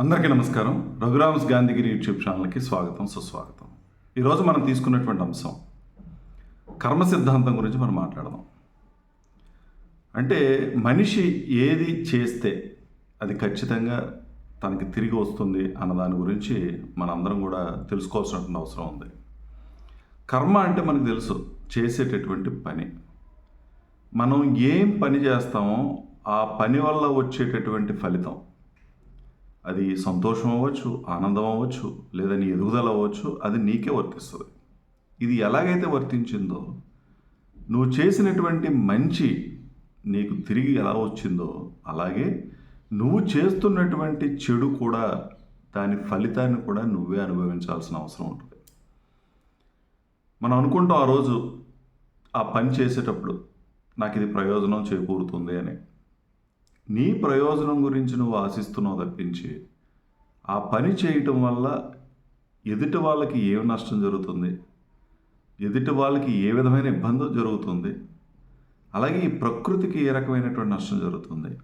అందరికీ నమస్కారం. రఘురామ్స్ గాంధీగిరి యూట్యూబ్ ఛానల్కి స్వాగతం సుస్వాగతం. ఈరోజు మనం తీసుకున్నటువంటి అంశం కర్మ సిద్ధాంతం గురించి మనం మాట్లాడదాం. అంటే మనిషి ఏది చేస్తే అది ఖచ్చితంగా తనకి తిరిగి వస్తుంది అన్న దాని గురించి మనందరం కూడా తెలుసుకోవాల్సినటువంటి అవసరం ఉంది. కర్మ అంటే మనకు తెలుసు చేసేటటువంటి పని. మనం ఏం పని చేస్తామో ఆ పని వల్ల వచ్చేటటువంటి ఫలితం అది సంతోషం అవ్వచ్చు ఆనందం అవ్వచ్చు లేదా నీ ఎదుగుదల అవ్వచ్చు అది నీకే వర్తిస్తుంది. ఇది ఎలాగైతే వర్తించిందో నువ్వు చేసినటువంటి మంచి నీకు తిరిగి ఎలా వచ్చిందో అలాగే నువ్వు చేస్తున్నటువంటి చెడు కూడా దాని ఫలితాన్ని కూడా నువ్వే అనుభవించాల్సిన అవసరం ఉంటుంది. మనం అనుకుంటాం ఆ రోజు ఆ పని చేసేటప్పుడు నాకు ఇది ప్రయోజనం చేకూరుతుంది అని. నీ ప్రయోజనం గురించి నువ్వు ఆశిస్తున్నావు తప్పించి ఆ పని చేయటం వల్ల ఎదుటి వాళ్ళకి ఏం నష్టం జరుగుతుంది? ఎదుటి వాళ్ళకి ఏ విధమైన ఇబ్బంది జరుగుతుంది? అలాగే ఈ ప్రకృతికి ఏ రకమైనటువంటి నష్టం జరుగుతుంది?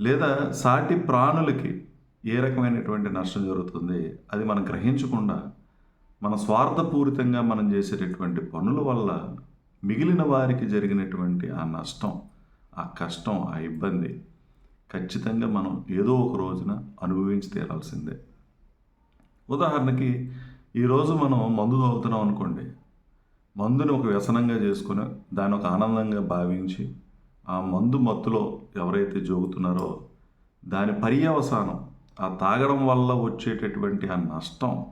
లేదా సాటి ప్రాణులకి ఏ రకమైనటువంటి నష్టం జరుగుతుంది? అది మనం గ్రహించకుండా మన స్వార్థపూరితంగా మనం చేసేటటువంటి పనుల వల్ల మిగిలిన వారికి జరిగినటువంటి ఆ నష్టం ఆ కష్టం ఆ ఇబ్బంది ఖచ్చితంగా మనం ఏదో ఒక రోజున అనుభవించి తీరాల్సిందే. ఉదాహరణకి ఈరోజు మనం మందు తాగుతున్నాం అనుకోండి. మందుని ఒక వ్యసనంగా చేసుకుని దాన్ని ఒక ఆనందంగా భావించి ఆ మందు మత్తులో ఎవరైతే జోగుతున్నారో దాని పర్యవసానం ఆ తాగడం వల్ల వచ్చేటటువంటి ఆ నష్టం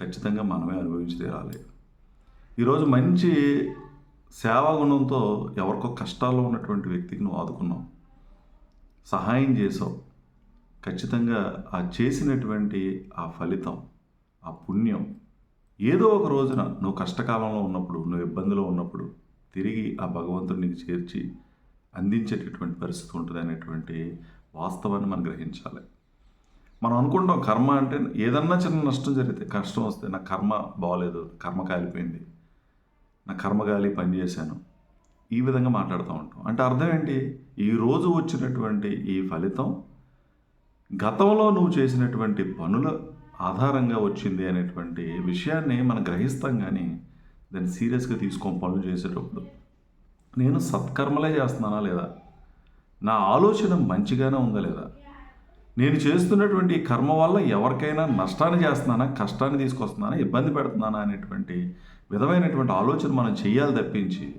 ఖచ్చితంగా మనమే అనుభవించి తీరాలి. ఈరోజు మంచి సేవా గుణంతో ఎవరికో కష్టాల్లో ఉన్నటువంటి వ్యక్తికి నువ్వు ఆదుకున్నావు. సహాయం చేసావు. ఖచ్చితంగా ఆ చేసినటువంటి ఆ ఫలితం ఆ పుణ్యం ఏదో ఒక రోజున నువ్వు కష్టకాలంలో ఉన్నప్పుడు నువ్వు ఇబ్బందిలో ఉన్నప్పుడు తిరిగి ఆ భగవంతుడు నీకు చేర్చి అందించేటటువంటి పరిస్థితి ఉంటుంది అనేటువంటి వాస్తవాన్ని మనం గ్రహించాలి. మనం అనుకుంటాం కర్మ అంటే ఏదన్నా చిన్న నష్టం జరిగితే కష్టం వస్తే నా కర్మ బాగోలేదు కర్మ కాలిపోయింది నా కర్మగాలి పని చేశాను ఈ విధంగా మాట్లాడుతూ ఉంటాం. అంటే అర్థం ఏంటి? ఈ రోజు వచ్చినటువంటి ఈ ఫలితం గతంలో నువ్వు చేసినటువంటి పనుల ఆధారంగా వచ్చింది అనేటువంటి విషయాన్ని మనం గ్రహిస్తాం కానీ దాన్ని సీరియస్గా తీసుకోం పనులు చేసేటప్పుడు నేను సత్కర్మలే చేస్తున్నానా లేదా? నా ఆలోచన మంచిగానే ఉందా లేదా? నేను చేస్తున్నటువంటి కర్మ వల్ల ఎవరికైనా నష్టాన్ని చేస్తున్నానా కష్టాన్ని తీసుకొస్తున్నానా ఇబ్బంది పెడుతున్నానా అనేటువంటి విధమైనటువంటి ఆలోచన మనం చేయాలి తప్పించి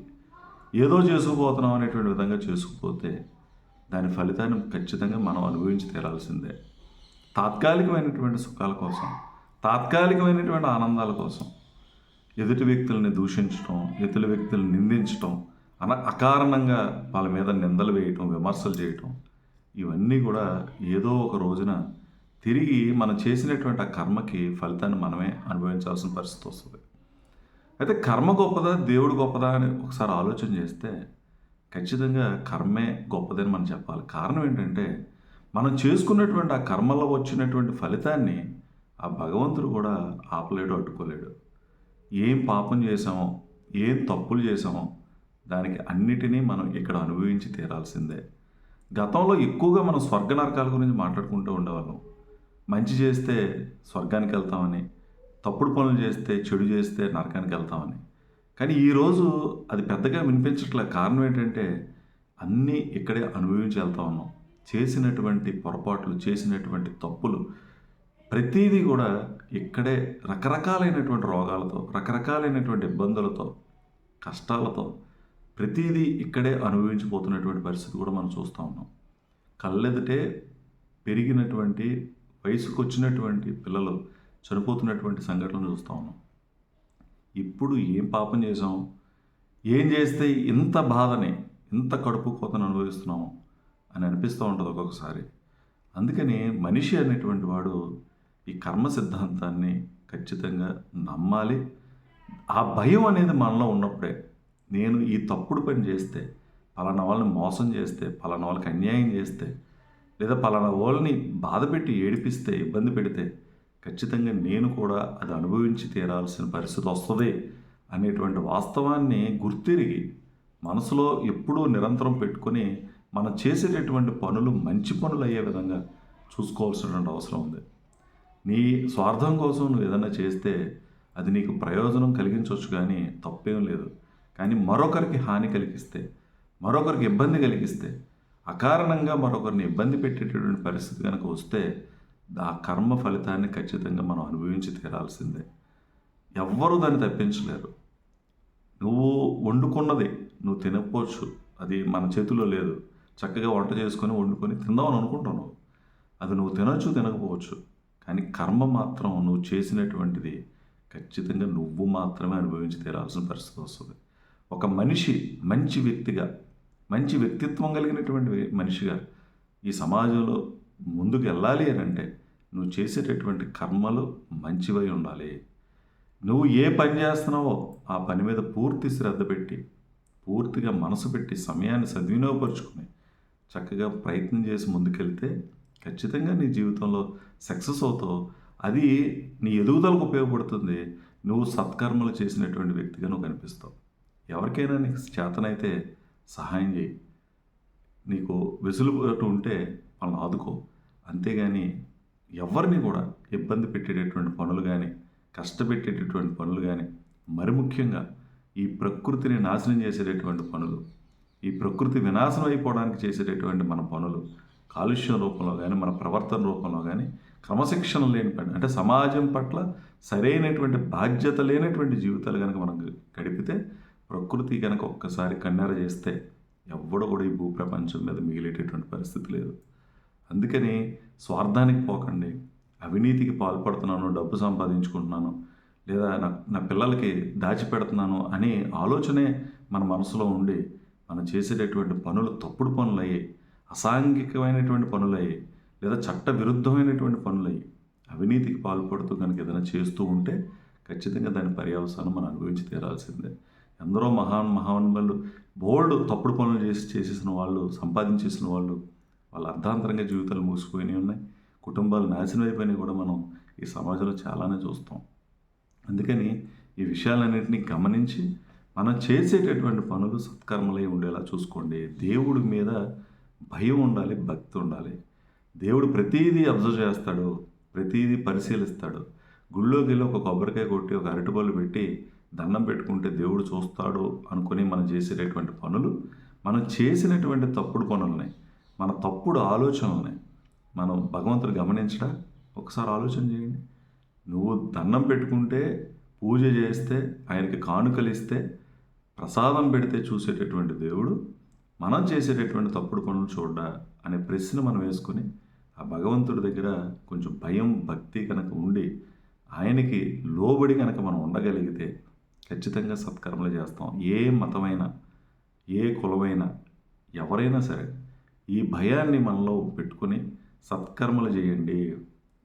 ఏదో చేసుకుపోతున్నాం అనేటువంటి విధంగా చేసుకుపోతే దాని ఫలితాన్ని ఖచ్చితంగా మనం అనుభవించి తీరాల్సిందే. తాత్కాలికమైనటువంటి సుఖాల కోసం తాత్కాలికమైనటువంటి ఆనందాల కోసం ఎదుటి వ్యక్తుల్ని దూషించటం ఎదుటి వ్యక్తుల్ని నిందించటం అన అకారణంగా వాళ్ళ మీద నిందలు వేయటం విమర్శలు చేయటం ఇవన్నీ కూడా ఏదో ఒక రోజున తిరిగి మనం చేసినటువంటి ఆ కర్మకి ఫలితాన్ని మనమే అనుభవించాల్సిన పరిస్థితి వస్తుంది. అయితే కర్మ గొప్పదా దేవుడు గొప్పదా అని ఒకసారి ఆలోచన చేస్తే ఖచ్చితంగా కర్మే గొప్పదని మనం చెప్పాలి. కారణం ఏంటంటే మనం చేసుకున్నటువంటి ఆ కర్మలో వచ్చినటువంటి ఫలితాన్ని ఆ భగవంతుడు కూడా ఆపలేడు అడ్డుకోలేడు. ఏం పాపం చేసామో ఏం తప్పులు చేసామో దానికి అన్నిటినీ మనం ఇక్కడ అనుభవించి తీరాల్సిందే. గతంలో ఎక్కువగా మనం స్వర్గ నరకాల గురించి మాట్లాడుకుంటూ ఉండేవాళ్ళం. మంచి చేస్తే స్వర్గానికి వెళ్తామని తప్పుడు పనులు చేస్తే చెడు చేస్తే నరకానికి వెళ్తామని. కానీ ఈరోజు అది పెద్దగా వినిపించట్ల. కారణం ఏంటంటే అన్నీ ఇక్కడే అనుభవించి వెళ్తా ఉన్నాం. చేసినటువంటి పొరపాట్లు చేసినటువంటి తప్పులు ప్రతిదీ కూడా ఇక్కడే రకరకాలైనటువంటి రోగాలతో రకరకాలైనటువంటి ఇబ్బందులతో కష్టాలతో ప్రతిదీ ఇక్కడే అనుభవించిపోతున్నటువంటి పరిస్థితి కూడా మనం చూస్తూ ఉన్నాం. కళ్ళెదుటే పెరిగినటువంటి వయసుకు వచ్చినటువంటి పిల్లలు చనిపోతున్నటువంటి సంఘటనలు చూస్తూ ఉన్నాం. ఇప్పుడు ఏం పాపం చేసాం ఏం చేస్తే ఇంత బాధని ఇంత కడుపు కోతను అనుభవిస్తున్నాం అని అనిపిస్తూ ఉంటుంది ఒక్కొక్కసారి. అందుకని మనిషి అనేటువంటి వాడు ఈ కర్మ సిద్ధాంతాన్ని ఖచ్చితంగా నమ్మాలి. ఆ భయం అనేది మనలో ఉన్నప్పుడే నేను ఈ తప్పుడు పని చేస్తే పలానా వాళ్ళని మోసం చేస్తే పలానా వాళ్ళకి అన్యాయం చేస్తే లేదా పలానా వాళ్ళని బాధ పెట్టి ఏడిపిస్తే ఇబ్బంది పెడితే ఖచ్చితంగా నేను కూడా అది అనుభవించి తీరాల్సిన పరిస్థితి వస్తుంది అనేటువంటి వాస్తవాన్ని గుర్తిరిగి మనసులో ఎప్పుడూ నిరంతరం పెట్టుకొని మనం చేసేటటువంటి పనులు మంచి పనులు అయ్యే విధంగా చూసుకోవాల్సినటువంటి అవసరం ఉంది. నీ స్వార్థం కోసం నువ్వు ఏదైనా చేస్తే అది నీకు ప్రయోజనం కలిగించవచ్చు కానీ తప్పేం లేదు. కానీ మరొకరికి హాని కలిగిస్తే మరొకరికి ఇబ్బంది కలిగిస్తే అకారణంగా మరొకరిని ఇబ్బంది పెట్టేటటువంటి పరిస్థితి కనుక వస్తే ఆ కర్మ ఫలితాన్ని ఖచ్చితంగా మనం అనుభవించి తీరాల్సిందే. ఎవ్వరూ దాన్ని తప్పించలేరు. నువ్వు వండుకున్నది నువ్వు తినకపోవచ్చు. అది మన చేతిలో లేదు. చక్కగా వంట చేసుకొని వండుకొని తిందామని అనుకుంటావు అది నువ్వు తినొచ్చు తినకపోవచ్చు. కానీ కర్మ మాత్రం నువ్వు చేసినటువంటిది ఖచ్చితంగా నువ్వు మాత్రమే అనుభవించి తీరాల్సిన పరిస్థితి వస్తుంది. ఒక మనిషి మంచి వ్యక్తిగా మంచి వ్యక్తిత్వం కలిగినటువంటి మనిషిగా ఈ సమాజంలో ముందుకు వెళ్ళాలి అని అంటే నువ్వు చేసేటటువంటి కర్మలు మంచివై ఉండాలి. నువ్వు ఏ పని చేస్తున్నావో ఆ పని మీద పూర్తి శ్రద్ధ పెట్టి పూర్తిగా మనసు పెట్టి సమయాన్ని సద్వినియోగపరుచుకుని చక్కగా ప్రయత్నం చేసి ముందుకెళ్తే ఖచ్చితంగా నీ జీవితంలో సక్సెస్ అవుతావు. అది నీ ఎదుగుదలకు ఉపయోగపడుతుంది. నువ్వు సత్కర్మలు చేసినటువంటి వ్యక్తిగా నువ్వు కనిపిస్తావు. ఎవరికైనా నీకు చేతనైతే సహాయం చేయి. నీకు వెసులుబాటు ఉంటే వాళ్ళని ఆదుకో. అంతేగాని ఎవరిని కూడా ఇబ్బంది పెట్టేటటువంటి పనులు కానీ కష్టపెట్టేటటువంటి పనులు కానీ మరి ముఖ్యంగా ఈ ప్రకృతిని నాశనం చేసేటటువంటి పనులు ఈ ప్రకృతి వినాశనం అయిపోవడానికి చేసేటటువంటి మన పనులు కాలుష్యం రూపంలో కానీ మన ప్రవర్తన రూపంలో కానీ క్రమశిక్షణ లేని పని అంటే సమాజం పట్ల సరైనటువంటి బాధ్యత లేనటువంటి జీవితాలు కనుక మనం గడిపితే ప్రకృతి కనుక ఒక్కసారి కన్నెర చేస్తే ఎవ్వడు కూడా ఈ భూప్రపంచం మీద మిగిలేటటువంటి పరిస్థితి లేదు. అందుకని స్వార్థానికి పోకండి అవినీతికి పాల్పడుతున్నాను డబ్బు సంపాదించుకుంటున్నాను లేదా నా నా పిల్లలకి దాచిపెడుతున్నాను అనే ఆలోచనే మన మనసులో ఉండి మనం చేసేటటువంటి పనులు తప్పుడు పనులు అయ్యాయి అసాంఘికమైనటువంటి పనులు అయ్యాయి లేదా చట్ట విరుద్ధమైనటువంటి పనులు అయ్యాయి అవినీతికి పాల్పడుతూ కనుక ఏదైనా చేస్తూ ఉంటే ఖచ్చితంగా దాని పర్యవసానం మనం అనుభవించి తీరాల్సిందే. ఎందరో మహాన్ మహానుభావులు బోల్డ్ తప్పుడు పనులు చేసి చేసేసిన వాళ్ళు సంపాదించేసిన వాళ్ళు వాళ్ళ అర్ధాంతరంగా జీవితాలు మూసిపోయినాయి ఉన్నాయి. కుటుంబాలు నాశనం అయిపోయినాయి కూడా మనం ఈ సమాజంలో చాలానే చూస్తాం. అందుకని ఈ విషయాలన్నింటినీ గమనించి మనం చేసేటటువంటి పనులు సత్కర్మలై ఉండేలా చూసుకోండి. దేవుడి మీద భయం ఉండాలి భక్తి ఉండాలి. దేవుడు ప్రతీదీ అబ్జర్వ్ చేస్తాడు ప్రతీదీ పరిశీలిస్తాడు. గుళ్ళోకి వెళ్ళి ఒక కొబ్బరికాయ కొట్టి ఒక అరటిపళ్ళు పెట్టి దండం పెట్టుకుంటే దేవుడు చూస్తాడు అనుకుని మనం చేసేటటువంటి పనులు మనం చేసినటువంటి తప్పుడు పనులని మన తప్పుడు ఆలోచనలని మనం భగవంతుడు గమనించడా? ఒకసారి ఆలోచన చేయండి. నువ్వు దండం పెట్టుకుంటే పూజ చేస్తే ఆయనకి కానుకలు ఇస్తే ప్రసాదం పెడితే చూసేటటువంటి దేవుడు మనం చేసేటటువంటి తప్పుడు పనులు చూడ్డా అనే ప్రశ్న మనం వేసుకొని ఆ భగవంతుడి దగ్గర కొంచెం భయం భక్తి కనుక ఉండి ఆయనకి లోబడి కనుక మనం ఉండగలిగితే ఖచ్చితంగా సత్కర్మలు చేస్తాం. ఏ మతమైనా ఏ కులమైనా ఎవరైనా సరే ఈ భయాన్ని మనలో పెట్టుకొని సత్కర్మలు చేయండి.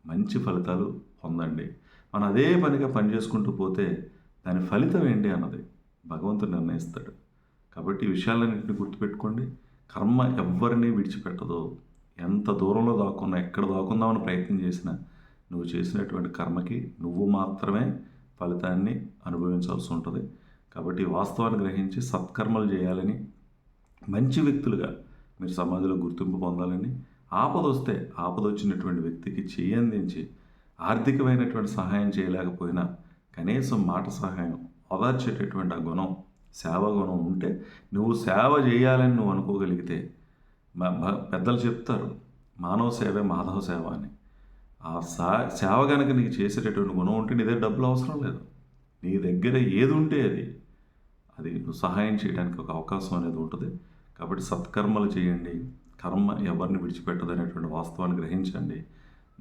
మంచి ఫలితాలు పొందండి. మనం అదే పనిగా పని చేసుకుంటూ పోతే దాని ఫలితం ఏంటి అన్నది భగవంతుడు నిర్ణయిస్తాడు. కాబట్టి ఈ విషయాలన్నింటినీ గుర్తుపెట్టుకోండి. కర్మ ఎవ్వరిని విడిచిపెట్టదు. ఎంత దూరంలో దాక్కున్నా ఎక్కడ దాక్కుందామని ప్రయత్నం చేసినా నువ్వు చేసినటువంటి కర్మకి నువ్వు మాత్రమే ఫలితాన్ని అనుభవించాల్సి ఉంటుంది. కాబట్టి వాస్తవాన్ని గ్రహించి సత్కర్మలు చేయాలని మంచి వ్యక్తులుగా మీరు సమాజంలో గుర్తింపు పొందాలని ఆపద వస్తే ఆపద వచ్చినటువంటి వ్యక్తికి చేయందించి ఆర్థికమైనటువంటి సహాయం చేయలేకపోయినా కనీసం మాట సహాయం ఓదార్చేటటువంటి ఆ గుణం సేవ గుణం ఉంటే నువ్వు సేవ చేయాలని నువ్వు అనుకోగలిగితే పెద్దలు చెప్తారు మానవ సేవే మాధవ సేవ అని. ఆ సా సేవ కనుక నీకు చేసేటటువంటి గుణం ఉంటే నీ దగ్గర డబ్బులు అవసరం లేదు. నీ దగ్గర ఏది ఉంటే అది. అది నువ్వు సహాయం చేయడానికి ఒక అవకాశం అనేది ఉంటుంది. కాబట్టి సత్కర్మలు చేయండి. కర్మ ఎవరిని విడిచిపెట్టదు అనేటువంటి వాస్తవాన్ని గ్రహించండి.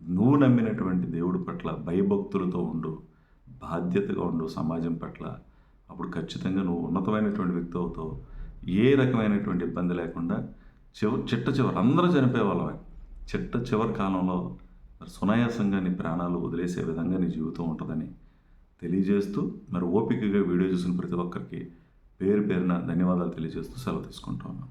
నువ్వు నమ్మినటువంటి దేవుడి పట్ల భయభక్తులతో ఉండు. బాధ్యతగా ఉండు సమాజం పట్ల. అప్పుడు ఖచ్చితంగా నువ్వు ఉన్నతమైనటువంటి వ్యక్తి అవుతావు. ఏ రకమైనటువంటి ఇబ్బంది లేకుండా చివ చిట్ట చివరి అందరూ చనిపోయే వాళ్ళమే. చిట్ట చివరి కాలంలో మరి సునాయాసంగా నీ ప్రాణాలు వదిలేసే విధంగా నీ జీవితం ఉంటుందని తెలియజేస్తూ మరి ఓపికగా వీడియో చూసిన ప్రతి ఒక్కరికి పేరు పేరున ధన్యవాదాలు తెలియజేస్తూ సెలవు తీసుకుంటా ఉన్నాను.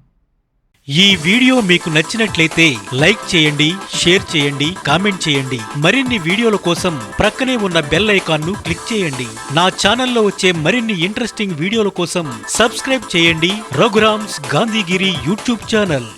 ఈ వీడియో మీకు నచ్చినట్లయితే లైక్ చేయండి షేర్ చేయండి కామెంట్ చేయండి. మరిన్ని వీడియోల కోసం ప్రక్కనే ఉన్న బెల్ ఐకాన్ను క్లిక్ చేయండి. నా ఛానల్లో వచ్చే మరిన్ని ఇంట్రెస్టింగ్ వీడియోల కోసం సబ్స్క్రైబ్ చేయండి. Raghuram's Gandhigiri YouTube channel.